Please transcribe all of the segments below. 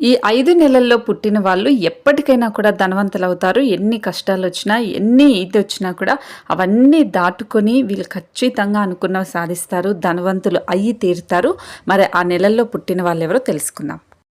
ఈ ఐదు నెలల్లో పుట్టిన వాళ్ళు ఎప్పటికైనా కూడా ధనవంతులు అవుతారు ఎన్ని కష్టాలు వచ్చినా ఎన్ని ఇది వచ్చినా కూడా అవన్నీ దాటుకొని వీళ్ళు ఖచ్చితంగా అనుకున్నవి సాధిస్తారు ధనవంతులు అయ్యి తీరుతారు. మరి ఆ నెలల్లో పుట్టిన వాళ్ళు ఎవరో తెలుసుకుందాం.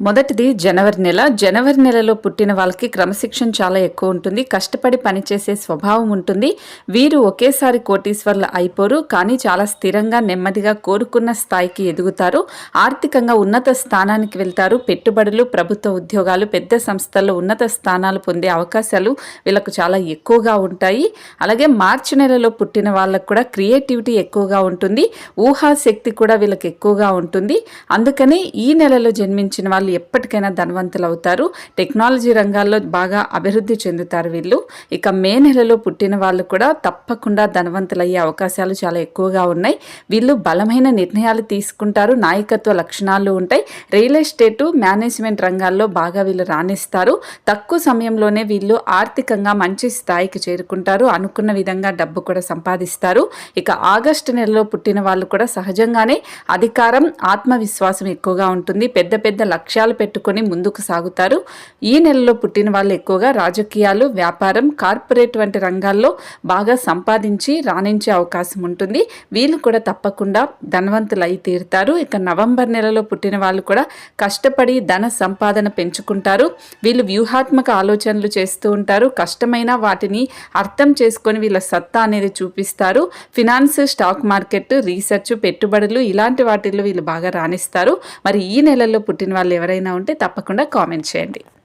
మొదటిది జనవరి నెల. జనవరి నెలలో పుట్టిన వాళ్ళకి క్రమశిక్షణ చాలా ఎక్కువ ఉంటుంది. కష్టపడి పనిచేసే స్వభావం ఉంటుంది. వీరు ఒకేసారి కోటీశ్వర్లు అయిపోరు. కానీ చాలా స్థిరంగా నెమ్మదిగా కోరుకున్న స్థాయికి ఎదుగుతారు. ఆర్థికంగా ఉన్నత స్థానానికి వెళ్తారు. పెట్టుబడులు ప్రభుత్వ ఉద్యోగాలు పెద్ద సంస్థల్లో ఉన్నత స్థానాలు పొందే అవకాశాలు వీళ్ళకు చాలా ఎక్కువగా ఉంటాయి. అలాగే మార్చి నెలలో పుట్టిన వాళ్ళకు కూడా క్రియేటివిటీ ఎక్కువగా ఉంటుంది. ఊహాశక్తి కూడా వీళ్ళకి ఎక్కువగా ఉంటుంది. అందుకని ఈ నెలలో జన్మించిన వాళ్ళు ఎప్పటికైనా ధనవంతులు అవుతారు టెక్నాలజీ రంగాల్లో బాగా అభివృద్ధి చెందుతారు వీళ్ళు. ఇక మే నెలలో పుట్టిన వాళ్ళు కూడా తప్పకుండా ధనవంతులయ్యే అవకాశాలు చాలా ఎక్కువగా ఉన్నాయి. వీళ్ళు బలమైన నిర్ణయాలు తీసుకుంటారు. నాయకత్వ లక్షణాలు ఉంటాయి. రియల్ ఎస్టేట్ మేనేజ్మెంట్ రంగాల్లో బాగా వీళ్ళు రాణిస్తారు. తక్కువ సమయంలోనే వీళ్ళు ఆర్థికంగా మంచి స్థాయికి చేరుకుంటారు. అనుకున్న విధంగా డబ్బు కూడా సంపాదిస్తారు. ఇక ఆగస్టు నెలలో పుట్టిన వాళ్ళు కూడా సహజంగానే అధికారం ఆత్మవిశ్వాసం ఎక్కువగా ఉంటుంది. పెద్ద పెద్ద లక్ష్యాలు పెట్టుకొని ముందుకు సాగుతారు. ఈ నెలలో పుట్టిన వాళ్ళు ఎక్కువగా రాజకీయాలు వ్యాపారం కార్పొరేట్ వంటి రంగాల్లో బాగా సంపాదించి రాణించే అవకాశం ఉంటుంది. వీళ్ళు కూడా తప్పకుండా ధనవంతులై తీరుతారు. ఇక నవంబర్ నెలలో పుట్టిన వాళ్ళు కూడా కష్టపడి ధన సంపాదన పెంచుకుంటారు. వీళ్ళు వ్యూహాత్మక ఆలోచనలు చేస్తూ ఉంటారు. కష్టమైన వాటిని అర్థం చేసుకొని వీళ్ళ సత్తా అనేది చూపిస్తారు. ఫినాన్స్ స్టాక్ మార్కెట్ రీసెర్చ్ పెట్టుబడులు ఇలాంటి వాటిల్లో వీళ్ళు బాగా రాణిస్తారు. మరి ఈ నెలలో పుట్టిన వాళ్ళు ఎవరైనా ఉంటే తప్పకుండా కామెంట్ చేయండి.